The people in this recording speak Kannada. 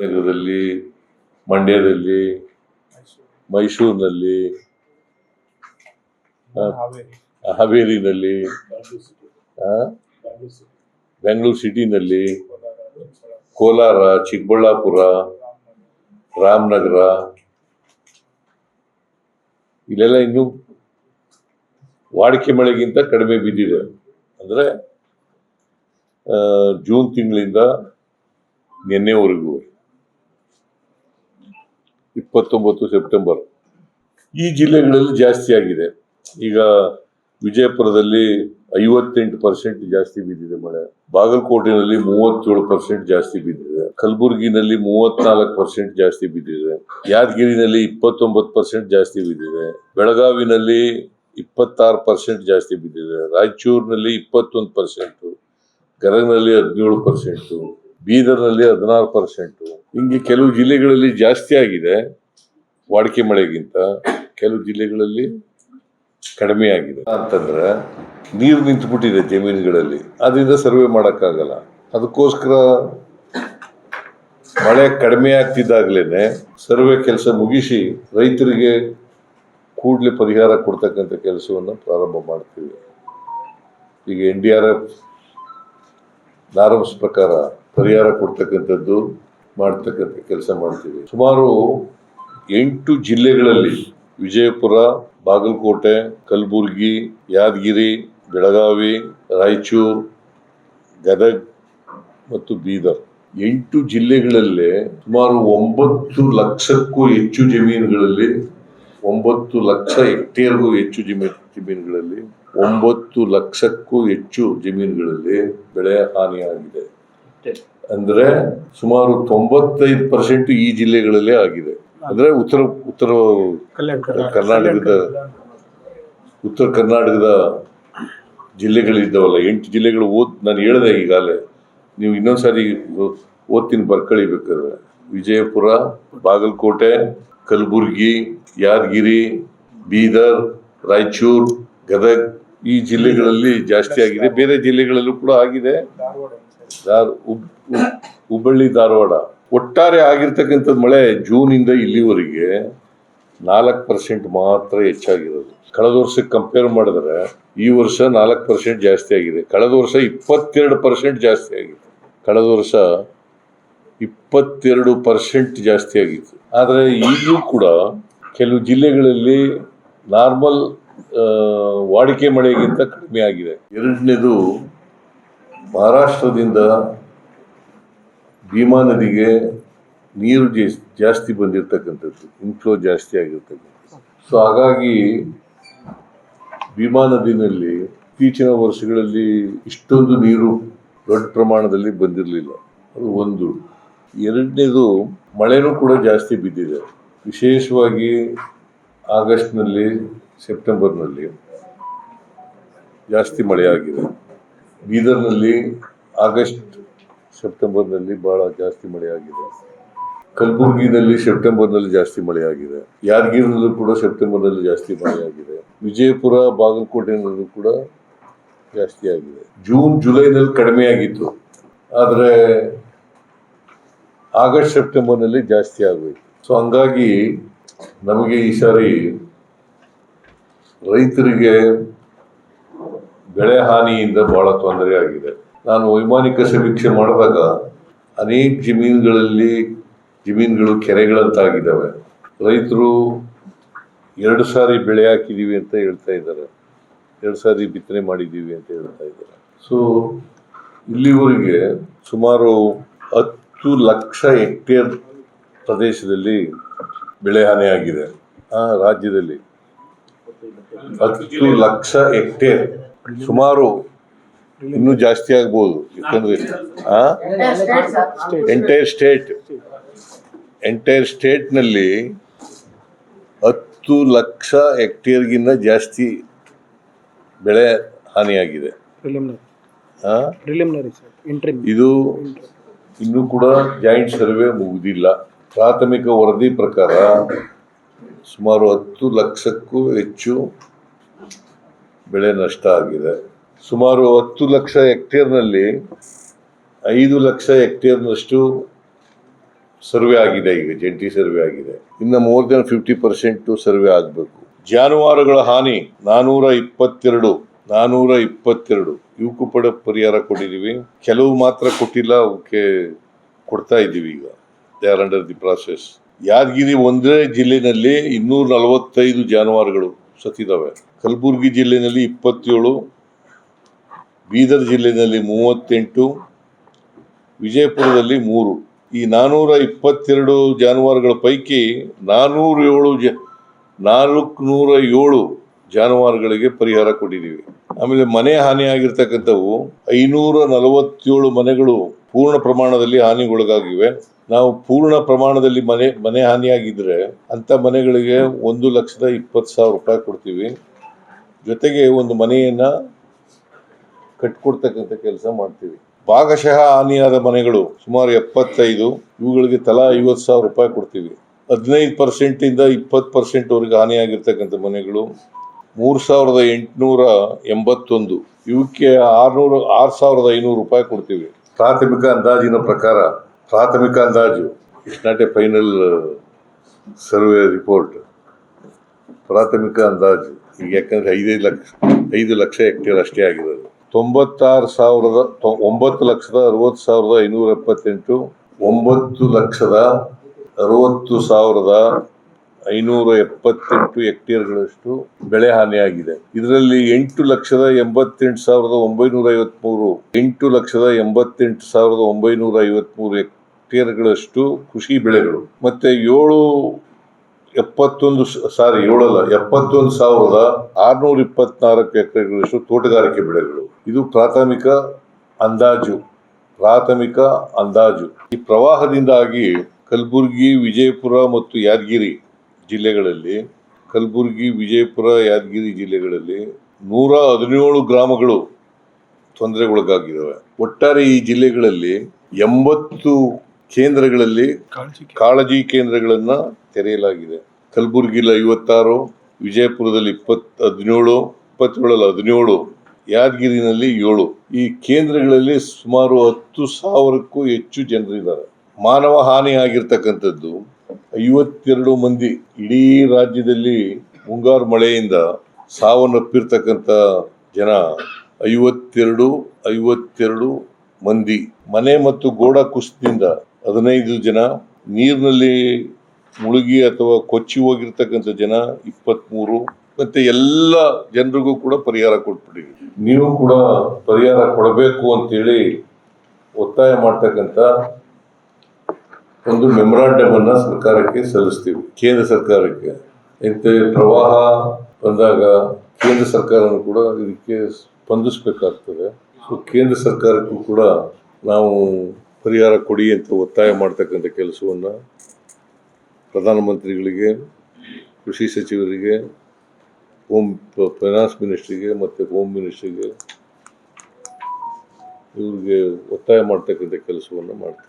ನಗರದಲ್ಲಿ, ಮಂಡ್ಯದಲ್ಲಿ, ಮೈಸೂರಿನಲ್ಲಿ ಹಾವೇರಿ ಹಾವೇರಿನಲ್ಲಿ ಬೆಂಗಳೂರು ಸಿಟಿನಲ್ಲಿ, ಕೋಲಾರ, ಚಿಕ್ಕಬಳ್ಳಾಪುರ, ರಾಮನಗರ, ಇಲ್ಲೆಲ್ಲ ಇನ್ನೂ ವಾಡಿಕೆ ಮಳೆಗಿಂತ ಕಡಿಮೆ ಬಿದ್ದಿದೆ. ಅಂದರೆ ಜೂನ್ ತಿಂಗಳಿಂದ ನಿನ್ನೆವರೆಗೂ. ಇಪ್ಪತ್ತೊಂಬತ್ತು ಸೆಪ್ಟೆಂಬರ್. ಈ ಜಿಲ್ಲೆಗಳಲ್ಲಿ ಜಾಸ್ತಿ ಆಗಿದೆ. ಈಗ ವಿಜಯಪುರದಲ್ಲಿ ಐವತ್ತೆಂಟು ಪರ್ಸೆಂಟ್ ಜಾಸ್ತಿ ಬಿದ್ದಿದೆ ಮಳೆ. ಬಾಗಲಕೋಟೆನಲ್ಲಿ ಮೂವತ್ತೇಳು ಪರ್ಸೆಂಟ್ ಜಾಸ್ತಿ ಬಿದ್ದಿದೆ. ಕಲಬುರಗಿನಲ್ಲಿ ಮೂವತ್ನಾಲ್ಕು ಪರ್ಸೆಂಟ್ ಜಾಸ್ತಿ ಬಿದ್ದಿದೆ. ಯಾದಗಿರಿನಲ್ಲಿ ಇಪ್ಪತ್ತೊಂಬತ್ತು ಪರ್ಸೆಂಟ್ ಜಾಸ್ತಿ ಬಿದ್ದಿದೆ. ಬೆಳಗಾವಿನಲ್ಲಿ ಇಪ್ಪತ್ತಾರು ಪರ್ಸೆಂಟ್ ಜಾಸ್ತಿ ಬಿದ್ದಿದೆ. ರಾಯಚೂರಿನಲ್ಲಿ ಇಪ್ಪತ್ತೊಂದು ಪರ್ಸೆಂಟು. ಗದಗನಲ್ಲಿ ಹದಿನೇಳು ಪರ್ಸೆಂಟು. ಬೀದರ್ನಲ್ಲಿ ಹದಿನಾರು ಪರ್ಸೆಂಟು. ಹಿಂಗೆ ಕೆಲವು ಜಿಲ್ಲೆಗಳಲ್ಲಿ ಜಾಸ್ತಿ ಆಗಿದೆ. ವಾಡಿಕೆ ಮಳೆಗಿಂತ ಕೆಲವು ಜಿಲ್ಲೆಗಳಲ್ಲಿ ಕಡಿಮೆ ಆಗಿದೆ ಅಂತಂದ್ರೆ ನೀರು ನಿಂತುಬಿಟ್ಟಿದೆ ಜಮೀನುಗಳಲ್ಲಿ. ಅದರಿಂದ ಸರ್ವೆ ಮಾಡೋಕ್ಕಾಗಲ್ಲ. ಅದಕ್ಕೋಸ್ಕರ ಮಳೆ ಕಡಿಮೆ ಆಗ್ತಿದ್ದಾಗಲೇ ಸರ್ವೆ ಕೆಲಸ ಮುಗಿಸಿ ರೈತರಿಗೆ ಕೂಡಲೇ ಪರಿಹಾರ ಕೊಡ್ತಕ್ಕಂಥ ಕೆಲಸವನ್ನು ಪ್ರಾರಂಭ ಮಾಡ್ತೀವಿ. ಈಗ N D R F norms ಪ್ರಕಾರ ಪರಿಹಾರ ಕೊಡ್ತಕ್ಕಂಥದ್ದು ಮಾಡ್ತಕ್ಕಂಥ ಕೆಲಸ ಮಾಡ್ತೀವಿ. ಸುಮಾರು ಎಂಟು ಜಿಲ್ಲೆಗಳಲ್ಲಿ ವಿಜಯಪುರ ಬಾಗಲಕೋಟೆ ಕಲಬುರಗಿ ಯಾದಗಿರಿ ಬೆಳಗಾವಿ ರಾಯಚೂರು ಗದಗ ಮತ್ತು ಬೀದರ್. ಎಂಟು ಜಿಲ್ಲೆಗಳಲ್ಲೇ ಸುಮಾರು ಒಂಬತ್ತು ಲಕ್ಷಕ್ಕೂ ಹೆಚ್ಚು ಜಮೀನುಗಳಲ್ಲಿ ಒಂಬತ್ತು ಲಕ್ಷ ಹೆಕ್ಟೇರ್ಗೂ ಹೆಚ್ಚು ಜಮೀನು ಜಮೀನುಗಳಲ್ಲಿ ಒಂಬತ್ತು ಲಕ್ಷಕ್ಕೂ ಹೆಚ್ಚು ಜಮೀನುಗಳಲ್ಲಿ ಬೆಳೆ ಹಾನಿಯಾಗಿದೆ. ಅಂದರೆ ಸುಮಾರು ತೊಂಬತ್ತೈದು ಪರ್ಸೆಂಟ್ ಈ ಜಿಲ್ಲೆಗಳಲ್ಲೇ ಆಗಿದೆ. ಅಂದ್ರೆ ಉತ್ತರ ಉತ್ತರ ಕರ್ನಾಟಕದ ಉತ್ತರ ಕರ್ನಾಟಕದ ಜಿಲ್ಲೆಗಳಿದ್ದಾವಲ್ಲ ಎಂಟು ಜಿಲ್ಲೆಗಳು ಓದ್ ನಾನು ಹೇಳಿದೆ ಈಗಾಗಲೇ. ನೀವು ಇನ್ನೊಂದ್ಸಾರಿ ಓದ್ತೀನಿ ಬರ್ಕೊಳ್ಳಿ ಬೇಕಾದ್ರೆ. ವಿಜಯಪುರ ಬಾಗಲಕೋಟೆ ಕಲಬುರ್ಗಿ ಯಾದಗಿರಿ ಬೀದರ್ ರಾಯಚೂರು ಗದಗ್ ಈ ಜಿಲ್ಲೆಗಳಲ್ಲಿ ಜಾಸ್ತಿ ಆಗಿದೆ. ಬೇರೆ ಜಿಲ್ಲೆಗಳಲ್ಲೂ ಕೂಡ ಆಗಿದೆ. ಹುಬ್ಬಳ್ಳಿ ಧಾರವಾಡ. ಒಟ್ಟಾರೆ ಆಗಿರ್ತಕ್ಕಂಥದ್ದು ಮಳೆ ಜೂನಿಂದ ಇಲ್ಲಿವರೆಗೆ ನಾಲ್ಕು ಪರ್ಸೆಂಟ್ ಮಾತ್ರ ಹೆಚ್ಚಾಗಿರೋದು. ಕಳೆದ ವರ್ಷಕ್ಕೆ ಕಂಪೇರ್ ಮಾಡಿದ್ರೆ ಈ ವರ್ಷ ನಾಲ್ಕು ಪರ್ಸೆಂಟ್ ಜಾಸ್ತಿ ಆಗಿದೆ. ಕಳೆದ ವರ್ಷ ಇಪ್ಪತ್ತೆರಡು ಪರ್ಸೆಂಟ್ ಜಾಸ್ತಿ ಆಗಿತ್ತು. ಕಳೆದ ವರ್ಷ ಇಪ್ಪತ್ತೆರಡು ಪರ್ಸೆಂಟ್ ಜಾಸ್ತಿ ಆಗಿತ್ತು. ಆದರೆ ಈಗಲೂ ಕೂಡ ಕೆಲವು ಜಿಲ್ಲೆಗಳಲ್ಲಿ ನಾರ್ಮಲ್ ವಾಡಿಕೆ ಮಳೆಗಿಂತ ಕಡಿಮೆ ಆಗಿದೆ. ಎರಡನೇದು ಮಹಾರಾಷ್ಟ್ರದಿಂದ ಭೀಮಾ ನದಿಗೆ ನೀರು ಜೇಸ್- ಜಾಸ್ತಿ ಬಂದಿರತಕ್ಕಂಥದ್ದು ಇನ್ಫ್ಲೋ ಜಾಸ್ತಿ ಆಗಿರ್ತಕ್ಕಂಥದ್ದು. ಸೊ ಹಾಗಾಗಿ ಭೀಮಾ ನದಿನಲ್ಲಿ ಇತ್ತೀಚಿನ ವರ್ಷಗಳಲ್ಲಿ ಇಷ್ಟೊಂದು ನೀರು ದೊಡ್ಡ ಪ್ರಮಾಣದಲ್ಲಿ ಬಂದಿರಲಿಲ್ಲ. ಅದು ಒಂದು. ಎರಡನೇದು, ಮಳೆನೂ ಕೂಡ ಜಾಸ್ತಿ ಬಿದ್ದಿದೆ. ವಿಶೇಷವಾಗಿ ಆಗಸ್ಟ್ನಲ್ಲಿ, ಸೆಪ್ಟೆಂಬರ್ನಲ್ಲಿ ಜಾಸ್ತಿ ಮಳೆಯಾಗಿದೆ ಬೀದರ್ನಲ್ಲಿ ಆಗಸ್ಟ್ ಸೆಪ್ಟೆಂಬರ್ನಲ್ಲಿ ಬಹಳ ಜಾಸ್ತಿ ಮಳೆಯಾಗಿದೆ. ಕಲಬುರಗಿನಲ್ಲಿ ಸೆಪ್ಟೆಂಬರ್ನಲ್ಲಿ ಜಾಸ್ತಿ ಮಳೆಯಾಗಿದೆ. ಯಾದಗಿರಿನಲ್ಲೂ ಕೂಡ ಸೆಪ್ಟೆಂಬರ್ನಲ್ಲಿ ಜಾಸ್ತಿ ಮಳೆಯಾಗಿದೆ. ವಿಜಯಪುರ, ಬಾಗಲಕೋಟೆನಲ್ಲೂ ಕೂಡ ಜಾಸ್ತಿ ಆಗಿದೆ. ಜೂನ್, ಜುಲೈನಲ್ಲಿ ಕಡಿಮೆ ಆಗಿತ್ತು. ಆದರೆ ಆಗಸ್ಟ್, ಸೆಪ್ಟೆಂಬರ್ನಲ್ಲಿ ಜಾಸ್ತಿ ಆಗೋಯ್ತು. ಸೊ ಹಂಗಾಗಿ ನಮಗೆ ಈ ಸಾರಿ ರೈತರಿಗೆ ಬೆಳೆ ಹಾನಿಯಿಂದ ಬಹಳ ತೊಂದರೆ ಆಗಿದೆ. ನಾನು ವೈಮಾನಿಕ ಸಮೀಕ್ಷೆ ಮಾಡಿದಾಗ ಅನೇಕ ಜಮೀನುಗಳಲ್ಲಿ ಜಮೀನುಗಳು ಕೆರೆಗಳಂತಾಗಿದ್ದಾವೆ. ರೈತರು ಎರಡು ಸಾರಿ ಬೆಳೆ ಹಾಕಿದ್ದೀವಿ ಅಂತ ಹೇಳ್ತಾ ಇದ್ದಾರೆ. ಎರಡು ಸಾರಿ ಬಿತ್ತನೆ ಮಾಡಿದ್ದೀವಿ ಅಂತ ಹೇಳ್ತಾ ಇದ್ದಾರೆ. ಸೊ ಇಲ್ಲಿವರೆಗೆ ಸುಮಾರು ಹತ್ತು ಲಕ್ಷ ಹೆಕ್ಟೇರ್ ಪ್ರದೇಶದಲ್ಲಿ ಬೆಳೆ ಹಾನಿಯಾಗಿದೆ ಆ ರಾಜ್ಯದಲ್ಲಿ. ಹತ್ತು ಲಕ್ಷ ಹೆಕ್ಟೇರ್. ಸುಮಾರು ಇನ್ನೂ ಜಾಸ್ತಿ ಆಗ್ಬೋದು. ಯಾಕಂದ್ರೆ ಎಂಟೈರ್ ಸ್ಟೇಟ್ ಎಂಟೈರ್ ಸ್ಟೇಟ್ನಲ್ಲಿ ಹತ್ತು ಲಕ್ಷ ಹೆಕ್ಟೇರ್ಗಿಂತ ಜಾಸ್ತಿ ಬೆಳೆ ಹಾನಿಯಾಗಿದೆ. ಇದು ಇನ್ನೂ ಕೂಡ ಜಾಯಿಂಟ್ ಸರ್ವೆ ಮುಗಿದಿಲ್ಲ. ಪ್ರಾಥಮಿಕ ವರದಿ ಪ್ರಕಾರ ಸುಮಾರು ಹತ್ತು ಲಕ್ಷಕ್ಕೂ ಹೆಚ್ಚು ಬೆಳೆ ನಷ್ಟ ಆಗಿದೆ. ಸುಮಾರು ಹತ್ತು ಲಕ್ಷ ಹೆಕ್ಟೇರ್ನಲ್ಲಿ ಐದು ಲಕ್ಷ ಹೆಕ್ಟೇರ್ನಷ್ಟು ಸರ್ವೆ ಆಗಿದೆ ಈಗ, ಜಂಟಿ ಸರ್ವೆ ಆಗಿದೆ. ಇನ್ನು more than fifty percent survey ಆಗಬೇಕು. ಜಾನುವಾರುಗಳ ಹಾನಿ ನಾನೂರ ಇಪ್ಪತ್ತೆರಡು ನಾನೂರ ಇಪ್ಪತ್ತೆರಡು ಇವಕ್ಕೂ ಪಡ ಪರಿಹಾರ ಕೊಟ್ಟಿದ್ದೀವಿ. ಕೆಲವು ಮಾತ್ರ ಕೊಟ್ಟಿಲ್ಲ, ಅವಕ್ಕೆ ಕೊಡ್ತಾ ಇದ್ದೀವಿ ಈಗ. They are under the process Yadgiri ಒಂದೇ ಜಿಲ್ಲೆಯಲ್ಲಿ ಇನ್ನೂರ ನಲವತ್ತೈದು ಜಾನುವಾರುಗಳು ಸತ್ತಿದ್ದಾವೆ. ಕಲಬುರಗಿ ಜಿಲ್ಲೆಯಲ್ಲಿ ಇಪ್ಪತ್ತೇಳು ಬೀದರ್ ಜಿಲ್ಲೆಯಲ್ಲಿ ಮೂವತ್ತೆಂಟು, ವಿಜಯಪುರದಲ್ಲಿ ಮೂರು. ಈ ನಾನೂರ ಇಪ್ಪತ್ತೆರಡು ಜಾನುವಾರುಗಳ ಪೈಕಿ ನಾನೂರ ಏಳು ಜ, ನಾಲ್ಕುನೂರ ಏಳು ಜಾನುವಾರುಗಳಿಗೆ ಪರಿಹಾರ ಕೊಟ್ಟಿದ್ದೀವಿ. ಆಮೇಲೆ ಮನೆ ಹಾನಿಯಾಗಿರ್ತಕ್ಕಂಥವು ಐನೂರ ನಲವತ್ತೇಳು ಮನೆಗಳು ಪೂರ್ಣ ಪ್ರಮಾಣದಲ್ಲಿ ಹಾನಿಗೊಳಗಾಗಿವೆ. ನಾವು ಪೂರ್ಣ ಪ್ರಮಾಣದಲ್ಲಿ ಮನೆ ಮನೆ ಹಾನಿಯಾಗಿದ್ದರೆ ಅಂಥ ಮನೆಗಳಿಗೆ ಒಂದು ಲಕ್ಷದ ಇಪ್ಪತ್ತು ಸಾವಿರ ರೂಪಾಯಿ ಕೊಡ್ತೀವಿ. ಜೊತೆಗೆ ಒಂದು ಮನೆಯನ್ನ ಕಟ್ಕೊಡ್ತಕ್ಕಂಥ ಕೆಲಸ ಮಾಡ್ತೀವಿ. ಭಾಗಶಃ ಹಾನಿಯಾದ ಮನೆಗಳು ಸುಮಾರು ಎಪ್ಪತ್ತೈದು, ಇವುಗಳಿಗೆ ತಲಾ ಐವತ್ತು ಸಾವಿರ ರೂಪಾಯಿ ಕೊಡ್ತೀವಿ. ಹದಿನೈದು ಪರ್ಸೆಂಟಿಂದ ಇಪ್ಪತ್ತು ಪರ್ಸೆಂಟ್ವರೆಗೆ ಹಾನಿಯಾಗಿರ್ತಕ್ಕಂಥ ಮನೆಗಳು ಮೂರು ಸಾವಿರದ ಎಂಟುನೂರ ಎಂಬತ್ತೊಂದು, ಇವಕ್ಕೆ ಆರುನೂರು, ಆರು ಸಾವಿರದ ಐನೂರು ರೂಪಾಯಿ ಕೊಡ್ತೀವಿ. ಪ್ರಾಥಮಿಕ ಅಂದಾಜಿನ ಪ್ರಕಾರ, ಪ್ರಾಥಮಿಕ ಅಂದಾಜು, it's not a final survey report. ಪ್ರಾಥಮಿಕ ಅಂದಾಜು, ಈಗ ಯಾಕಂದರೆ ಐದೈದು ಲಕ್ಷ, ಐದು ಲಕ್ಷ ಹೆಕ್ಟೇರ್ ಅಷ್ಟೇ ಆಗಿರೋದು ತೊಂಬತ್ತಾರು ಸಾವಿರದ ತೊ- ಒಂಬತ್ತು ಲಕ್ಷದ ಅರವತ್ತು ಸಾವಿರದ ಐನೂರ ಎಪ್ಪತ್ತೆಂಟು, ಒಂಬತ್ತು ಲಕ್ಷದ ಅರವತ್ತು ಸಾವಿರದ ಐನೂರ ಎಪ್ಪತ್ತೆಂಟು ಹೆಕ್ಟೇರ್ಗಳಷ್ಟು ಬೆಳೆ ಹಾನಿಯಾಗಿದೆ. ಇದರಲ್ಲಿ ಎಂಟು ಲಕ್ಷದ ಎಂಬತ್ತೆಂಟು ಸಾವಿರದ ಒಂಬೈನೂರ ಐವತ್ಮೂರು, ಎಂಟು ಲಕ್ಷದ ಎಂಬತ್ತೆಂಟು ಸಾವಿರದ ಒಂಬೈನೂರ ಐವತ್ಮೂರು ಹೆಕ್ಟೇರ್ಗಳಷ್ಟು ಕೃಷಿ ಬೆಳೆಗಳು. ಮತ್ತೆ ಏಳು ಎಪ್ಪತ್ತೊಂದು ಸಾರಿ, ಏಳಲ್ಲ, ಎಪ್ಪತ್ತೊಂದು ಸಾವಿರದ ಆರುನೂರ ಇಪ್ಪತ್ನಾಲ್ಕು ಎಕರೆಗಳಷ್ಟು ತೋಟಗಾರಿಕೆ ಬೆಳೆಗಳು. ಇದು ಪ್ರಾಥಮಿಕ ಅಂದಾಜು ಪ್ರಾಥಮಿಕ ಅಂದಾಜು. ಈ ಪ್ರವಾಹದಿಂದಾಗಿ ಕಲಬುರಗಿ, ವಿಜಯಪುರ ಮತ್ತು ಯಾದಗಿರಿ ಜಿಲ್ಲೆಗಳಲ್ಲಿ, ಕಲಬುರಗಿ, ವಿಜಯಪುರ, ಯಾದಗಿರಿ ಜಿಲ್ಲೆಗಳಲ್ಲಿ ನೂರ ಹದಿನೇಳು ಗ್ರಾಮಗಳು ತೊಂದರೆಗೊಳಗಾಗಿದ್ದಾವೆ. ಒಟ್ಟಾರೆ ಈ ಜಿಲ್ಲೆಗಳಲ್ಲಿ ಎಂಬತ್ತು ಕೇಂದ್ರಗಳಲ್ಲಿ ಕಾಳಜಿ ಕೇಂದ್ರಗಳನ್ನ ತೆರೆಯಲಾಗಿದೆ. ಕಲ್ಬುರ್ಗಿಯಲ್ಲಿ ಐವತ್ತಾರು ವಿಜಯಪುರದಲ್ಲಿ ಇಪ್ಪತ್ ಹದಿನೇಳು ಇಪ್ಪತ್ತೇಳಲ್ಲಿ ಹದಿನೇಳು ಯಾದಗಿರಿನಲ್ಲಿ ಏಳು. ಈ ಕೇಂದ್ರಗಳಲ್ಲಿ ಸುಮಾರು ಹತ್ತು ಸಾವಿರಕ್ಕೂ ಹೆಚ್ಚು ಜನರಿದ್ದಾರೆ. ಮಾನವ ಹಾನಿ ಆಗಿರ್ತಕ್ಕಂಥದ್ದು ಐವತ್ತೆರಡು ಮಂದಿ ಇಡೀ ರಾಜ್ಯದಲ್ಲಿ ಮುಂಗಾರು ಮಳೆಯಿಂದ ಸಾವನ್ನಪ್ಪಿರ್ತಕ್ಕಂಥ ಜನ ಐವತ್ತೆರಡು ಐವತ್ತೆರಡು ಮಂದಿ. ಮನೆ ಮತ್ತು ಗೋಡ ಕುಸಿತದಿಂದ ಹದಿನೈದು ಜನ, ನೀರಿನಲ್ಲಿ ಮುಳುಗಿ ಅಥವಾ ಕೊಚ್ಚಿ ಹೋಗಿರ್ತಕ್ಕಂಥ ಜನ ಇಪ್ಪತ್ಮೂರು, ಮತ್ತೆ ಎಲ್ಲ ಜನರಿಗೂ ಕೂಡ ಪರಿಹಾರ ಕೊಟ್ಬಿಟ್ಟಿವಿ ನೀವು ಕೂಡ ಪರಿಹಾರ ಕೊಡಬೇಕು ಅಂತೇಳಿ ಒತ್ತಾಯ ಮಾಡ್ತಕ್ಕಂಥ ಒಂದು ಮೆಮೊರಾಂಡಮ್ ಅನ್ನ ಸರ್ಕಾರಕ್ಕೆ ಸಲ್ಲಿಸ್ತೀವಿ, ಕೇಂದ್ರ ಸರ್ಕಾರಕ್ಕೆ. ಇಂಥ ಪ್ರವಾಹ ಬಂದಾಗ ಕೇಂದ್ರ ಸರ್ಕಾರನೂ ಕೂಡ ಇದಕ್ಕೆ ಸ್ಪಂದಿಸಬೇಕಾಗ್ತದೆ. ಸೊ ಕೇಂದ್ರ ಸರ್ಕಾರಕ್ಕೂ ಕೂಡ ನಾವು ಪರಿಹಾರ ಕೊಡಿ ಅಂತ ಒತ್ತಾಯ ಮಾಡ್ತಕ್ಕಂಥ ಕೆಲಸವನ್ನು ಪ್ರಧಾನಮಂತ್ರಿಗಳಿಗೆ, ಕೃಷಿ ಸಚಿವರಿಗೆ, ಹೋಮ್ ಫೈನಾನ್ಸ್ ಮಿನಿಸ್ಟ್ರಿಗೆ ಮತ್ತು ಹೋಮ್ ಮಿನಿಸ್ಟ್ರಿಗೆ ಇವ್ರಿಗೆ ಒತ್ತಾಯ ಮಾಡ್ತಕ್ಕಂಥ ಕೆಲಸವನ್ನು ಮಾಡ್ತೀವಿ.